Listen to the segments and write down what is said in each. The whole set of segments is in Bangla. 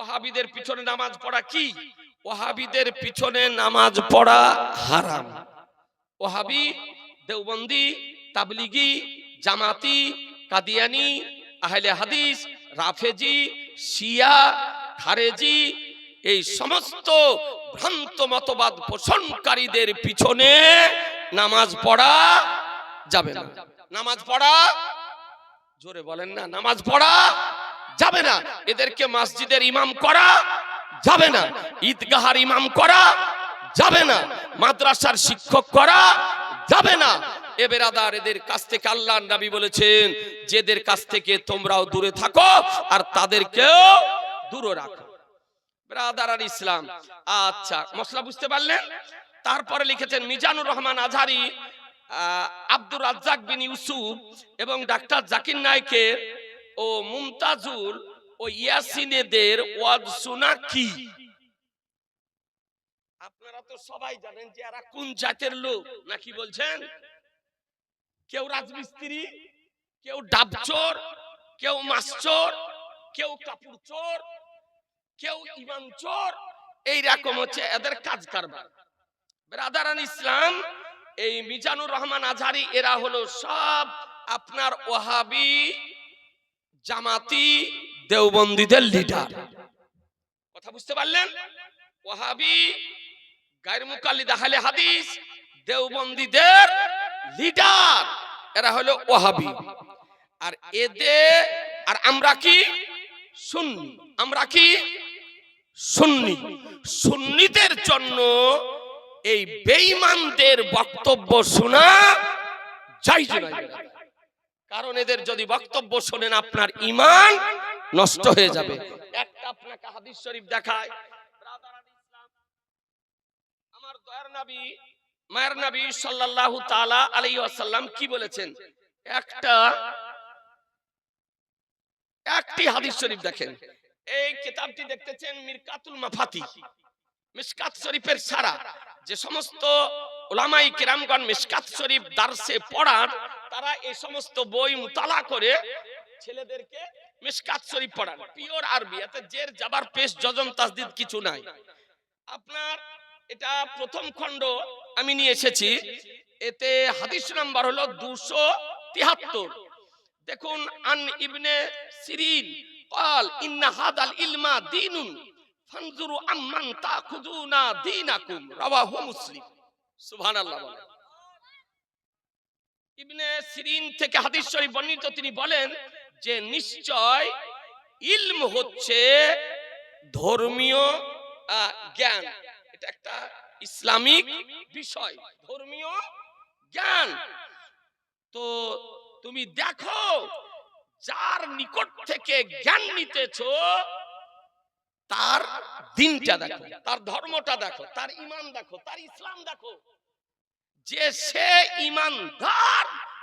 ওহাবিদের পিছনে নামাজ পড়া কি? ওহাবিদের পিছনে নামাজ পড়া হারাম। ওহাবি দেওবন্দি, তাবলিগি, জামাতি, কাদিয়ানি, আহলে হাদিস, রাফেজি, শিয়া, খারেজি, এই সমস্ত ভ্রান্ত মতবাদ পোষণকারীদের পিছনে নামাজ পড়া যাবে না। নামাজ পড়া, জোরে বলেন না, নামাজ পড়া যাবে না। এদেরকে মসজিদের ইমাম করা যাবে না। ঈদগাহার ইমাম করা যাবে না। মাদ্রাসার শিক্ষক করা যাবে না। এ বেরাদার, এদের কাছ থেকে বলেছেন, যেদের কাছ থেকে তোমরাও দূরে থাকো আর তাদেরকেও দূরে রাখো। আর ইসলাম আচ্ছা মশলা বুঝতে পারলেন? তারপরে লিখেছেন, মিজানুর রহমান আজহারি আব্দুর রাজ্জাক বিন ইউসুফ এবং ডাক্তার জাকির নায়কের ও মুমতাজুল, ও ইয়াসিনেদের ওয়াজ শোনা কি? আপনারা তো সবাই জানেন যে এরা কোন জাতের লোক নাকি বলছেন? কেউ রাজমিস্ত্রি, কেউ ডাবচোর, কেউ মাস্টর কেউ কাপড় চোর, কেউ ইমাম চোর এইরকম হচ্ছে এদের কাজ কারবার। ব্রাদারান ইসলাম, এই মিজানুর রহমান আজহারি, এরা হলো সব আপনার ওহাবি জামাতি দেওবন্দীদের লিডার কথা বুঝতে পারলেন? ওহাবি গায়ের মুকাল্লিদ আহলে হাদিস দেওবন্দীদের লিডার এরা হলো ওহাবি আর এদের আর আমরা কি? সুন্নি। আমরা কি? সুন্নি। সুন্নিদের জন্য এই বেঈমানদের বক্তব্য শোনা যাইজ নয় কারণ এদের যদি বক্তব্য শোনেন, আপনার ইমান নষ্ট হয়ে যাবে। একটা আপনাকে হাদিস শরীফ দেখায় আমার দয়ার নবী, মায়ের নবী সাল্লাল্লাহু তাআলা আলাইহি ওয়াসাল্লাম কি বলেছেন? একটা, একটি হাদিস শরীফ দেখেন। এই কিতাবটি দেখতেছেন মিরকাতুল মাফাতি মিশকাত শরীফের সারা। যে সমস্ত ওলামাই কিরামগণ মিশকাত শরীফ দার্সে পড়ান তারা এই সমস্ত বই মুতালা করে ছেলেদেরকে মিশকাত শরীফ পড়ান পিওর আরবি এতে জের জাবার পেশ জজম তাসদিদ কিছু নাই আপনার এটা প্রথম খণ্ড আমি নিয়ে এসেছি এতে হাদিস নাম্বার হলো দুশো তিহাত্তর দেখুন আন ইবনে সিরিন قال ان هذا العلم دين فانظروا عمن تاخذون دينكم رواه مسلم সুবহানাল্লাহ বলেন ইবনে সিরিন থেকে হাদিস শরীফ বর্ণিত তিনি বলেন যে নিশ্চয় ইলম হচ্ছে ধর্মীয় জ্ঞান। এটা একটা ইসলামিক বিষয়, ধর্মীয় জ্ঞান। তো তুমি দেখো, যার নিকট থেকে জ্ঞান নিতেছো, তার দিনটা দেখো, তার ধর্মটা দেখো, তার ইমান দেখো, তার ইসলাম দেখো। যে সে ইমানদার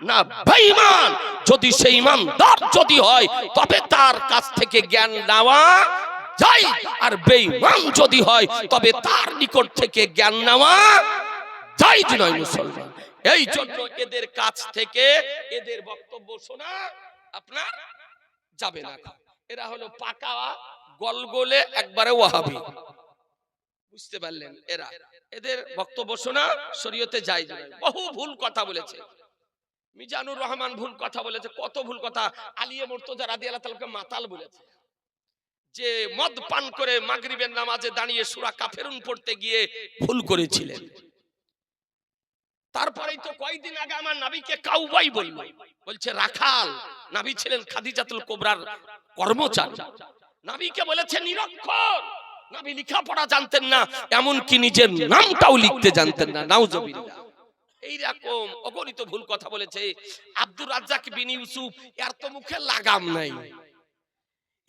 না বেঈমান, যদি সে ইমানদার যদি হয়, তবে তার কাছ থেকে জ্ঞান নেওয়া যায়। আর বেঈমান যদি হয়, তবে তার নিকট থেকে জ্ঞান নেওয়া যায় নয় মুসলমান। এই জন্য এদের কাছ থেকে এদের বক্তব্য শোনা আপনার যাবে না। এরা হলো পাকা গলগলে একবারে ওয়াহাবি। বুঝতে পারলেন এরা। এদের বক্তব্য শোনা শরীয়তে যায় বহু ভুল কথা বলেছে। মিজানুর রহমান ভুল কথা বলেছে, কত ভুল কথা? আলিয়ে মুর্তজা রাদি আল্লাহ তাআলাকে মাতাল বলেছে। যে মদ পান করে মাগরিবের নামাজে দাঁড়িয়ে সূরা কাফেরুন পড়তে গিয়ে ভুল করেছিলেন। তারপরেই তো কয়েকদিন আগে আমার নাবিকে কাউবাই বলল, বলছে, রাখাল, নাবি ছিলেন খাদিজাতুল কোবরার কর্মচারী। নাবিকে বলেছে, নিরক্ষর, নাবি লেখাপড়া জানতেন না, এমনকি নিজের নামটাও লিখতে জানতেন না, নাউজুবিল্লাহ। এইরকম অগণিত ভুল কথা বলেছে। আব্দুর রাজ্জাক বিন ইউসুফ, এর তো মুখে লাগাম নাই।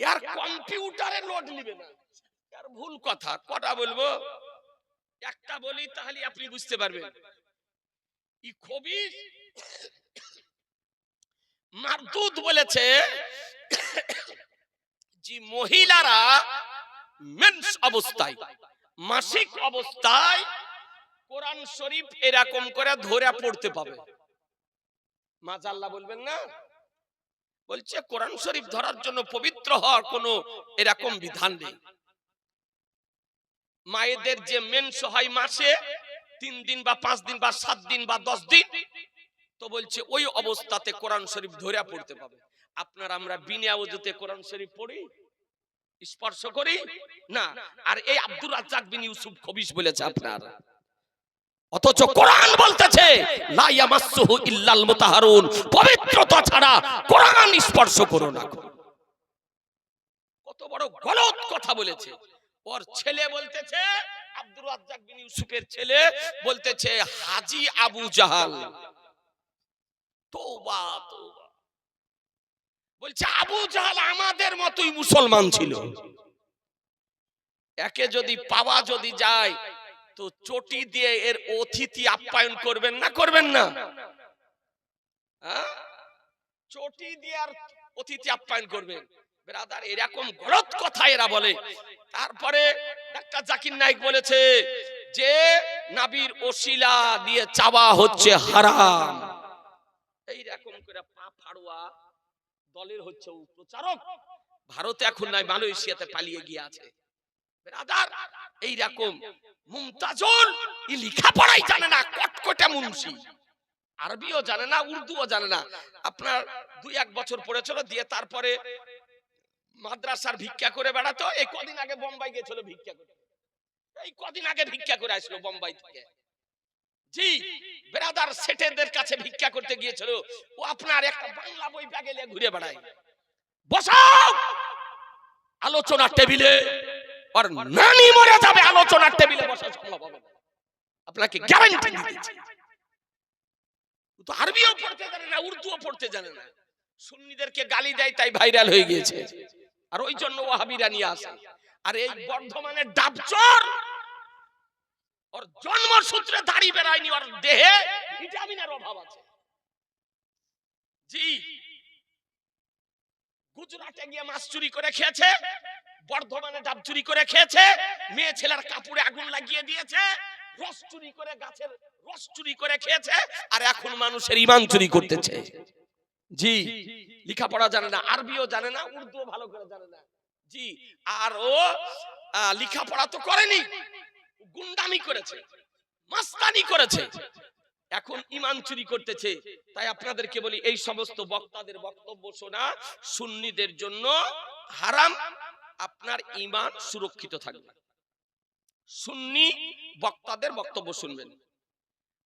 এর কম্পিউটারে লোড নিবে না। এর ভুল কথা, কটা বলব? একটা বলি তাহলে আপনি বুঝতে পারবেন। ই খবিস মারদুদ বলেছে যে মহিলারা মেন্স অবস্থায়, মাসিক অবস্থায় কোরআন শরীফ এরকম করে ধরে পড়তে পাবে। মাজাল্লাহ বলবেন না। বলছে, কোরআন শরীফ ধরার জন্য পবিত্র হওয়ার কোনো এরকম বিধান নেই। মায়েদের যে মেন্স হয় মাসে তিন দিন বা পাঁচ দিন বা সাত দিন বা দশ দিন, তো বলছে, ওই অবস্থাতে কোরআন শরীফ ধরে পড়তে পাবে। আপনার আমরা বিনা ওজুতে কোরআন শরীফ পড়ি, স্পর্শ করি? না। আর এই আব্দুর রাজ্জাক বিন ইউসুফ খবিস বলেছে আপনার। অথচ কোরআন বলতেছে পবিত্রতা ছাড়া কোরআন স্পর্শ করো না। কত বড় গলত কথা বলেছে। ওর ছেলে বলতেছে, আব্দুর রাজ্জাক বিন ইউসুফের ছেলে বলতেছে, হাজি আবু জাহাল। তওবা তওবা। বলছে, আবু জাহাল আমাদের মতোই মুসলমান ছিল। একে যদি পাওয়া যদি যায় তো চটি দিয়ে এর অতিথি আপ্যায়ন করবেন না করবেন না? হ্যাঁ? চটি দিয়ে আর অতিথি আপ্যায়ন করবেন। ব্রাদার, এরকম গলত কথা এরা বলে। তারপরে ডাক্তার জাকির নাইক বলেছে যে, নাবির ওসিলা দিয়ে চাওয়া হচ্ছে হারাম। এই রকম করে পা ফাড়ুয়া দলের হচ্ছে প্রচারক। ভারতে এখন নাই, মালয়েশিয়াতে পালিয়ে গিয়ে আছে। ব্রাদার এই রকম মুমতাজুল ই লেখাপড়াই জানে না, কটকটে মুন্সি। আরবিও জানে না, উর্দুও জানে না। আপনার দুই এক বছর পড়েছিল, দিয়ে তারপরে মাদ্রাসার ভিক্ষা করে বেড়াতো। এই কদিন আগে বোম্বাই গেছিল ভিক্ষা করে। এই কদিন আগে ভিক্ষা করে আসলো বোম্বাই থেকে। জি ব্রাদার সেটেদের কাছে ভিক্ষা করতে গিয়েছিল। ও আপনার একটা বাংলা বই ব্যাগে ঘুরে বেড়ায়। বসাও! আলোচনার টেবিলে। আর নানি মরে যাবে আলোচনার টেবিলে বসা সম্ভব আপনাকে গ্যারান্টি দিচ্ছি। তো আরবিও পড়তে জানে না, উর্দুও পড়তে জানে না। সুন্নিদেরকে গালি দেয়, তাই ভাইরাল হয়ে গিয়েছে। আর ওই জন্য ওয়াহাবিরা নিয়ে আসে। আর এই বর্ধমানের ডাবচর, ওর জন্মসূত্রে দাড়ি বেড়ায়নি, ওর দেহে ভিটামিনের অভাব আছে। জি। গুজরাটে গিয়ে মাছ চুরি করে খেয়েছে। বর্ধমানে ডাব চুরি করে খেয়েছে, মেয়ে ছেলের কাপড়ে আগুন লাগিয়ে দিয়েছে, রস চুরি করে গাছের রস চুরি করে খেয়েছে, আর এখন মানুষের ইমান চুরি করতেছে। জি, লেখাপড়া জানে না, আরবিও জানে না, উর্দুও ভালো করে জানে না। জি, আর ও লেখাপড়া তো করেনি, গুন্ডামি করেছে, মাস্তানি করেছে। এখন ইমান চুরি করতেছে, তাই আপনাদেরকে বলি, এই সমস্ত বক্তাদের বক্তব্য শোনা সুন্নিদের জন্য হারাম। আপনার ইমান সুরক্ষিত থাকবে। সুন্নি বক্তাদের বক্তব্য শুনবেন।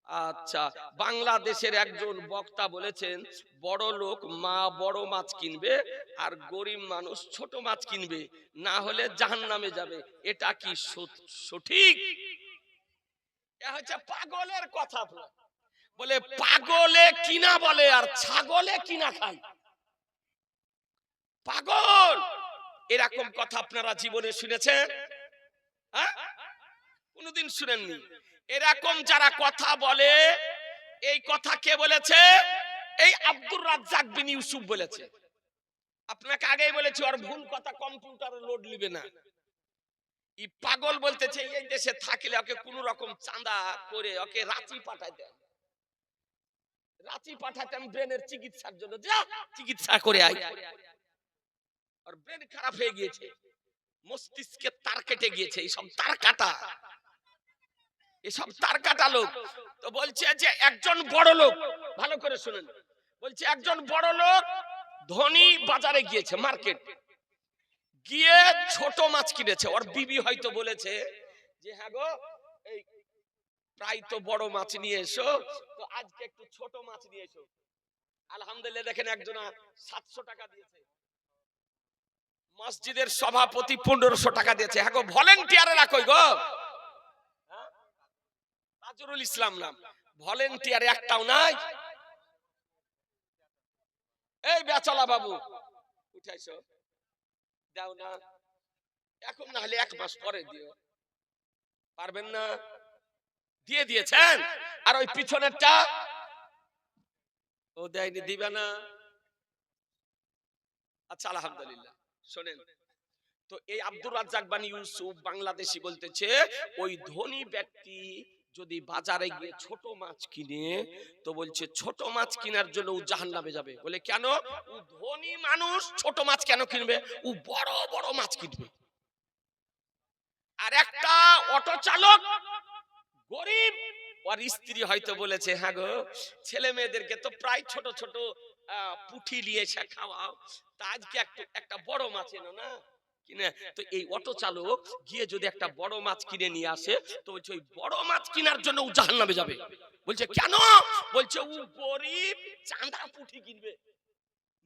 আচ্ছা বাংলাদেশের একজন বক্তা বলেছেন, বড় লোক মা বড় মাছ কিনবে আর গরিব মানুষ ছোট মাছ কিনবে, না হলে জাহান নামে যাবে। এটা কি সঠিক? হচ্ছে পাগলের কথা। বলে, পাগলে কিনা বলে আর ছাগলে কিনা খায়। পাগল! এরকম কথা আপনারা জীবনে শুনেছেন? হ্যাঁ? কোনোদিন শুনেননি? এরকম যারা কথা বলে এই কথা কে বলেছে? এই আব্দুর রাজ্জাক বিন ইউসুফ বলেছে। আপনাকে আগেই বলেছি ওর ভুল কথা কম্পিউটারে লোড নিবে না। ই পাগল বলতেছে এই দেশে থাকলে ওকে কোন রকম চাঁদা করে ওকে রাঁচি পাঠাই দেন। রাঁচি পাঠাতেন ব্রেনের চিকিৎসার জন্য যা চিকিৎসা করে আই আর ব্রেন খারাপ হয়ে গিয়েছে। মস্তিষ্কে তার কেটে গিয়েছে, এইসব তার কাটা। এসব তার কাটা লোক। তো বলছে যে একজন বড় লোক, ভালো করে শুনেন। বলছে একজন বড় লোক ধনী বাজারে গিয়েছে, মার্কেট। গিয়ে ছোট মাছ কিনেছে। ওর বিবি হয়তো বলেছে যে হ্যাঁ গো, এই প্রায় তো বড় মাছ নিয়ে এসো, তো আজকে একটু ছোট মাছ নিয়ে এসো। আলহামদুলিল্লাহ, দেখেন একজনা সাতশো টাকা দিয়েছে। মসজিদের সভাপতি পনেরোশো টাকা দিয়েছে। হ্যাঁ গো ভলেন্টিয়ারে রাখো গো? তাজরুল ইসলাম নাম। ভলেন্টিয়ার একটাও নাই। এই বেচালা বাবু দাও না। এখন না হলে এক মাস পরে দিও। পারবেন না? দিয়ে দিয়েছেন? আর ওই পিছনেরটা? ও দেয়নি, দিবে না। আচ্ছা আলহামদুলিল্লাহ। শোনেন তো এই আব্দুর রাজ্জাক বানি ইউসুফ বাংলাদেশি বলতেছে ওই ধনী ব্যক্তি যদি বাজারে গিয়ে ছোট মাছ কিনে তো বলছে ছোট মাছ কেনার জন্য ও জাহান্নামে যাবে। বলে কেন? ও ধনী মানুষ ছোট মাছ কেন কিনবে? ও বড় বড় মাছ কিনবে। আর একটা অটো চালক গরিব ওর স্ত্রী হয়তো বলেছে হ্যাঁ গো ছেলে মেয়েদেরকে তো প্রায় ছোট ছোট আহ, পুঁঠি নিয়ে এসে খাওয়াও। তা আজকে একটু একটা বড় মাছ এনো না? কিনে তো এই অটো চালক গিয়ে যদি একটা বড় মাছ কিনে নিয়ে আসে তো বলছে ওই বড় মাছ কেনার জন্য ও জাহান্নামে যাবে। বলছে কেন? বলছে ও গরিব চাঁদা পুঁঠি কিনবে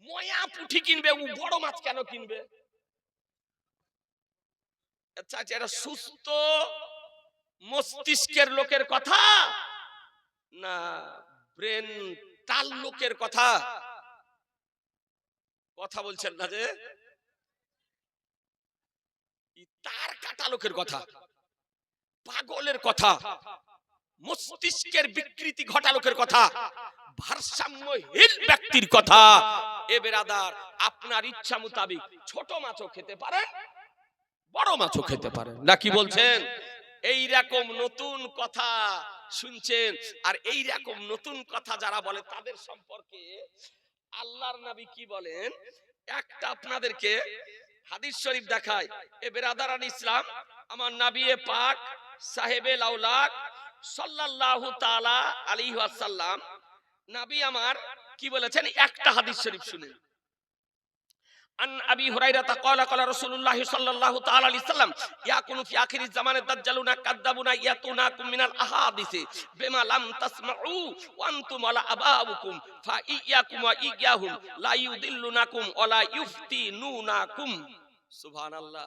ময়া পুঁঠি কিনবে ও বড় মাছ কেন কিনবে? আচ্ছা আচ্ছা, এটা সুস্থ মস্তিষ্কের লোকের কথা? না ব্রেন টাল লোকের কথা? কথা বলছেন না যে? তার কাটা লোকের কথা। পাগলের কথা। মস্তিষ্কের বিকৃতি ঘটা লোকের কথা। ভারসাম্যহীন ব্যক্তির কথা। এ বেরাদার আপনার ইচ্ছা মোতাবিক ছোট মাছও খেতে পারেন বড় মাছও খেতে পারেন। না কি বলছেন? এই রকম নতুন কথা শুনছেন। আর এই রকম নতুন কথা যারা বলে তাদের সম্পর্কে আল্লাহর নবী কি বলেন? একটা আপনাদেরকে হাদিস শরীফ দেখায় এ বেরাদারান ইসলাম, আমার নাবিয়ে পাক, সাহেবে লাউলাক সাল্লাল্লাহু তাআলা আলাইহি ওয়াসাল্লাম, নবী আমার কি বলেছেন? একটা হাদিস শরীফ শুনেন। আন আবি হুরাইরাতা ক্বালা কলা রাসূলুল্লাহ সাল্লাল্লাহু তাআলা আলাইহি সাল্লাম ইয়াকুনু ফি আখিরিজ জামানে দাজ্জালুনা কাদ্দাবুনা ইয়াতুনাকুম মিনাল আহাদিসি, বিমা লাম তাসমাউ আলা ফা ইয়াকুম ওয়া ইয়াহুম, লা ওয়া সুবহানাল্লাহ।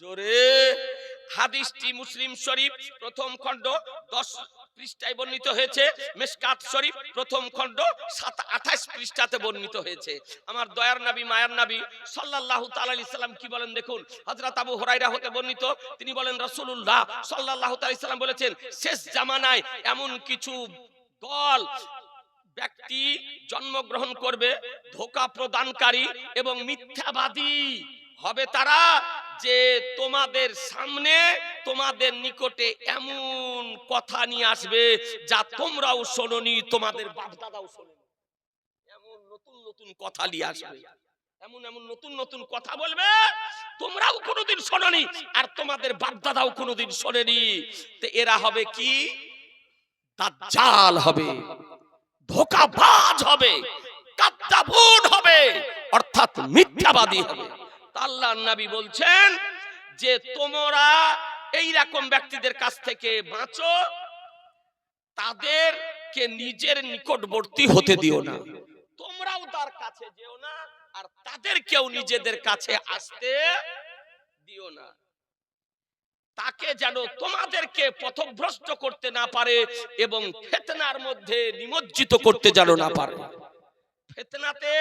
জোরে। হাদিসটি মুসলিম শরীফ প্রথম খণ্ড 10 পৃষ্ঠায় বর্ণিত হয়েছে মেসকাত শরীফ প্রথম খণ্ড সাত আঠাশ পৃষ্ঠাতে বর্ণিত হয়েছে। আমার দয়ার নবী মায়ার নবী আলাইহি সাল্লাম কি বলেন দেখুন? হযরত আবু হুরায়রা হতে বর্ণিত তিনি বলেন রাসূলুল্লাহ সাল্লাল্লাহু তাআলা আলাইহি সাল্লাম বলেছেন শেষ জামানায় এমন কিছু দল ব্যক্তি জন্মগ্রহণ করবে ধোকা প্রদানকারী এবং মিথ্যাবাদী। হবে তারা যে তোমাদের সামনে তোমাদের নিকটে এমন কথা নিয়ে আসবে যা তোমরাও শোনোনি, তোমাদের বাপ দাদাও শোনেনি। এমন নতুন নতুন কথা নিয়ে আসবে। এমন এমন নতুন নতুন কথা বলবে, তোমরাও কোনোদিন শোনোনি আর তোমাদের বাপ দাদাও কোনোদিন শোনেনি। তো এরা হবে কি? দাজ্জাল হবে, ধোকাবাজ হবে কাদ্দাবুন হবে, অর্থাৎ মিথ্যাবাদী হবে। তা আল্লাহর নবী বলছেন যে তোমরা এই রকম ব্যক্তিদের কাছ থেকে বাঁচো, তাদেরকে নিজের নিকটবর্তী হতে দিও না। তোমরাও তার কাছে যেও না, আর তাদেরকেও নিজেদের কাছে আসতে দিও না। তাকে যেন তোমাদেরকে পথভ্রষ্ট করতে না পারে এবং ফেতনার মধ্যে নিমজ্জিত করতে যেন না পারে। ফেতনাতে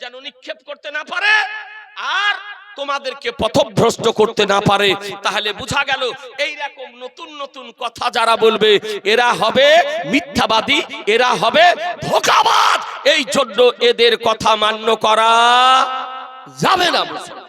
যেন নিক্ষেপ করতে না পারে আর তোমাদেরকে পথভ্রষ্ট করতে না পারে, তাহলে বুঝা গেল এই রকম নতুন নতুন কথা যারা বলবে, এরা হবে মিথ্যাবাদী, এরা হবে ভোকাবাদ এই জন্য এদের কথা মান্য করা যাবে না, মুসলমান।